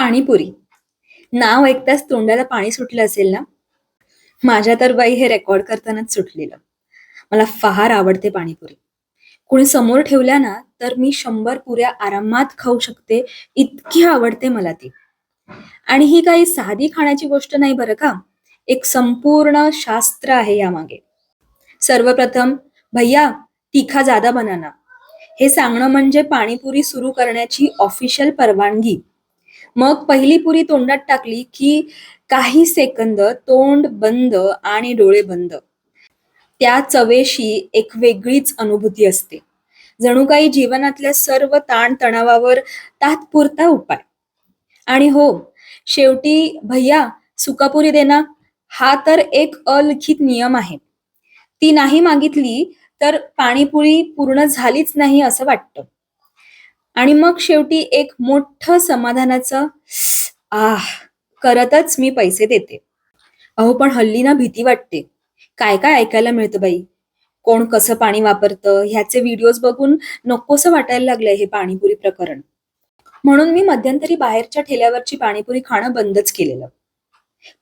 पाणीपुरी. नाव ऐकताच तोंडाला पाणी सुटलं असेल ना? माझ्या तर बाई हे रेकॉर्ड करतानाच सुटलेलं. मला फार आवडते पाणीपुरी. कुणी समोर ठेवल्या ना तर मी शंभर पुऱ्या आरामात खाऊ शकते इतकी आवडते मला ती. आणि ही काही साधी खाण्याची गोष्ट नाही बरं का? एक संपूर्ण शास्त्र आहे यामागे. सर्वप्रथम भैया तिखा जादा बनाना. हे सांगणं म्हणजे पाणीपुरी सुरू करण्याची ऑफिशियल परवानगी. मग पहिली पुरी तोंडात टाकली की काही सेकंद तोंड बंद आणि डोळे बंद. त्या चवेशी एक वेगळीच अनुभूती असते. जणू काही जीवनातल्या सर्व ताण तणावावर तात्पुरता उपाय. आणि हो शेवटी भैया सुकापुरी देना. हा तर एक अलिखित नियम आहे. ती नाही मागितली तर पाणीपुरी पूर्ण झालीच नाही असं वाटतं. आणि मग शेवटी एक मोठं समाधानाचं आह करतच मी पैसे देते. अहो पण हल्ली ना भीती वाटते. काय काय ऐकायला मिळतं बाई? कोण कसं पाणी वापरतं? ह्याचे व्हिडिओज बघून नकोसं वाटायला लागलंय हे पाणीपुरी प्रकरण. म्हणून मी मध्यंतरी बाहेरच्या ठेल्यावरची पाणीपुरी खाणं बंदच केलेलं.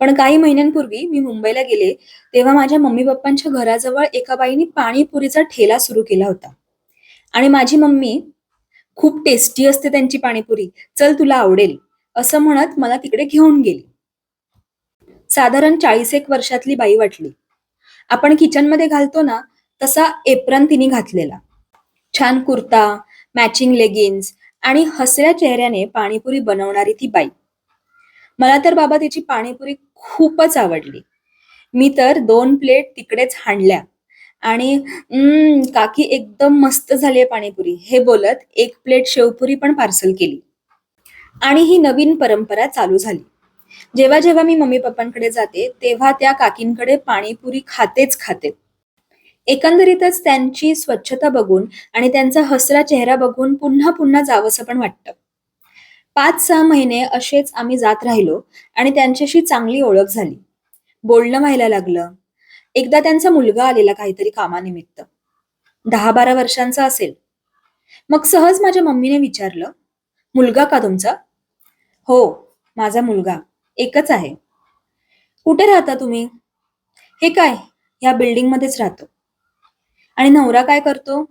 पण काही महिन्यांपूर्वी मी मुंबईला गेले तेव्हा माझ्या मम्मी पप्पांच्या घराजवळ एका बाईने पाणीपुरीचा ठेला सुरू केला होता. आणि माझी मम्मी खूप टेस्टी असते त्यांची पाणीपुरी. चल तुला आवडेल. असं म्हणत मला तिकडे घेऊन गेली. साधारण चाळीस एक वर्षातली बाई वाटली. आपण किचनमध्ये घालतो ना तसा एप्रन तिने घातलेला. छान कुर्ता मॅचिंग लेगिन्स आणि हसऱ्या चेहऱ्याने पाणीपुरी बनवणारी ती बाई. मला तर बाबा तिची पाणीपुरी खूपच आवडली. मी तर दोन प्लेट तिकडेच हाणल्या. आणि "हम्म, काकी एकदम मस्त झाली आहे पाणीपुरी. हे बोलत एक प्लेट शेवपुरी पण पार्सल केली. आणि ही नवीन परंपरा चालू झाली. जेव्हा जेव्हा मी मम्मी पप्पांकडे जाते तेव्हा त्या काकींकडे पाणीपुरी खातेच खाते. एकंदरीतच त्यांची स्वच्छता बघून आणि त्यांचा हसरा चेहरा बघून पुन्हा पुन्हा जावंसं पण वाटतं. पाच सहा महिने असेच आम्ही जात राहिलो आणि त्यांच्याशी चांगली ओळख झाली. बोलणं व्हायला लागलं. एकदा त्यांचा मुलगा आलेला काहीतरी कामानिमित्त. दहा बारा वर्षांचा असेल. मग सहज माझ्या मम्मीने विचारलं मुलगा का तुमचा? हो माझा मुलगा. एकच आहे. कुठे राहता तुम्ही? हे काय ह्या बिल्डिंग मध्येच राहतो. आणि नवरा काय करतो?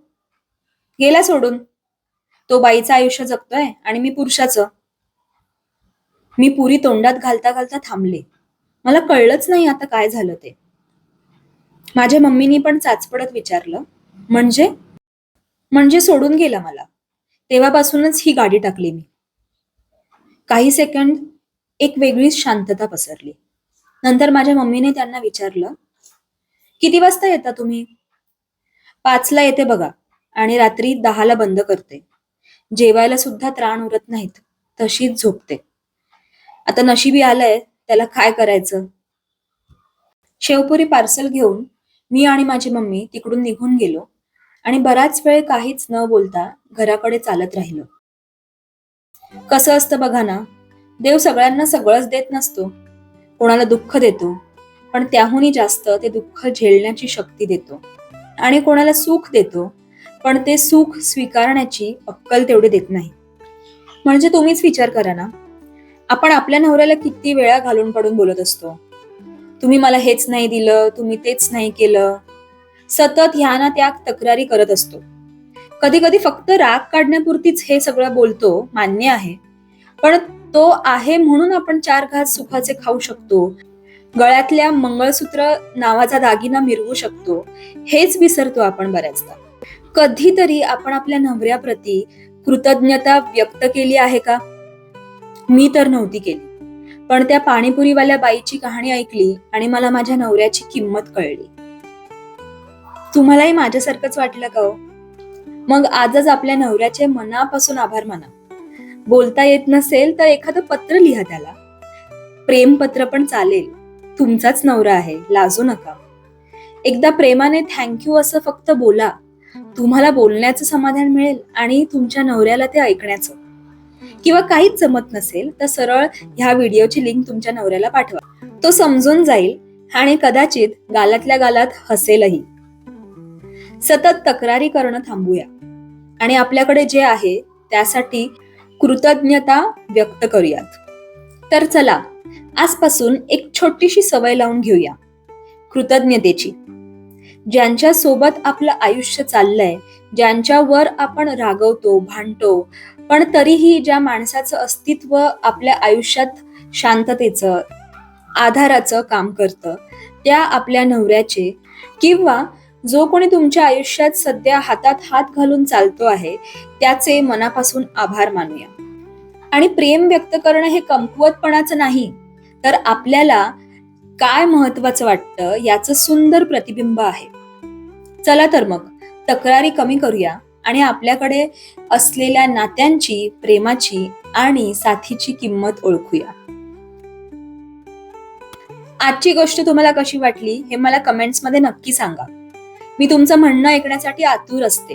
गेला सोडून. तो बाईचं आयुष्य जगतोय आणि मी पुरुषाचं. मी पुरी तोंडात घालता घालता थांबले. मला कळलंच नाही आता काय झालं ते. माझ्या मम्मीनी पण चाचपडत विचारलं. म्हणजे? म्हणजे सोडून गेला मला. तेव्हापासूनच ही गाडी टाकली मी. काही सेकंड एक वेगळीच शांतता पसरली. नंतर माझ्या मम्मीने त्यांना विचारलं किती वाजता येता तुम्ही? पाचला येते बघा. आणि रात्री दहाला बंद करते. जेवायला सुद्धा त्राण उरत नाहीत. तशीच झोपते. आता नशिबी आलंय. त्याला काय करायचं? शेवपुरी पार्सल घेऊन मी आणि माझी मम्मी तिकडून निघून गेलो आणि बराच वेळ काहीच न बोलता घराकडे चालत राहिलो. कसं असतं बघा ना देव सगळ्यांना सगळंच देत नसतो. कोणाला दुःख देतो पण त्याहूनही जास्त ते दुःख झेलण्याची शक्ती देतो. आणि कोणाला सुख देतो पण ते सुख स्वीकारण्याची अक्कल तेवढी देत नाही. म्हणजे तुम्हीच विचार करा ना आपण आपल्या नवऱ्याला किती वेळा घालून पडून बोलत असतो? तुम्ही मला हेच नाही दिलं तुम्ही तेच नाही केलं. सतत ह्या ना त्या तक्रारी करत असतो. कधी कधी फक्त राग काढण्यापुरतीच हे सगळं बोलतो मान्य आहे. पण तो आहे म्हणून आपण चार घास सुखाचे खाऊ शकतो. गळ्यातल्या मंगळसूत्र नावाचा दागिना मिरवू शकतो. हेच विसरतो आपण बऱ्याचदा. कधीतरी आपण आपल्या नवऱ्याप्रती कृतज्ञता व्यक्त केली आहे का? मी तर नव्हती केली. पण त्या पाणीपुरीवाल्या बाईची कहाणी ऐकली आणि मला माझ्या नवऱ्याची किंमत कळली. तुम्हालाही माझ्यासारखंच वाटलं का हो? मग आजच आपल्या नवऱ्याचे मनापासून आभार माना. बोलता येत नसेल तर एखादं पत्र लिहा त्याला. प्रेमपत्र पण चालेल. तुमचाच नवरा आहे लाजू नका. एकदा प्रेमाने थँक्यू असं फक्त बोला. तुम्हाला बोलण्याचं समाधान मिळेल आणि तुमच्या नवऱ्याला ते ऐकण्याचं. किंवा काहीच जमत नसेल तर सरळ ह्या व्हिडिओची लिंक तुमच्या नवऱ्याला पाठवा. तो समजून जाईल आणि कदाचित गालातल्या गालात हसेलही. सतत तक्रारी करणं थांबूया. आणि आपल्याकडे जे आहे त्यासाठी कृतज्ञता व्यक्त करूयात. तर चला आजपासून एक छोटीशी सवय लावून घेऊया. कृतज्ञतेची. ज्यांच्या सोबत आपलं आयुष्य चाललंय ज्यांच्यावर आपण रागवतो भांडतो पण तरीही ज्या माणसाचं अस्तित्व आपल्या आयुष्यात शांततेचं आधाराचं काम करतं त्या आपल्या नवऱ्याचे किंवा जो कोणी तुमच्या आयुष्यात सध्या हातात हात घालून चालतो आहे त्याचे मनापासून आभार मानूया. आणि प्रेम व्यक्त करणं हे कमकुवतपणाचं नाही तर आपल्याला काय महत्वाचं वाटतं याचं सुंदर प्रतिबिंब आहे. चला तर मग तक्रारी कमी करूया. आणि आपल्याकडे असलेल्या नात्यांची प्रेमाची आणि साथीची किंमत ओळखूया. आजची गोष्ट तुम्हाला कशी वाटली हे मला कमेंट्समध्ये नक्की सांगा. मी तुमचं म्हणणं ऐकण्यासाठी आतुर असते.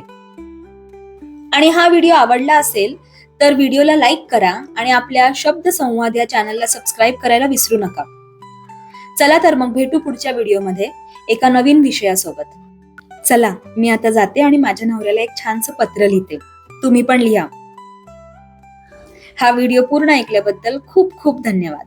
आणि हा व्हिडिओ आवडला असेल तर व्हिडिओला लाईक करा आणि आपल्या शब्द संवाद या चॅनलला सबस्क्राईब करायला विसरू नका. चला तर मग भेटू पुढच्या व्हिडिओमध्ये एका नवीन विषयासोबत. चला मी आता जाते आणि माझ्या नवऱ्याला एक छानसं पत्र लिहिते. तुम्ही पण लिहा. हा व्हिडिओ पूर्ण ऐकल्याबद्दल खूप खूप धन्यवाद.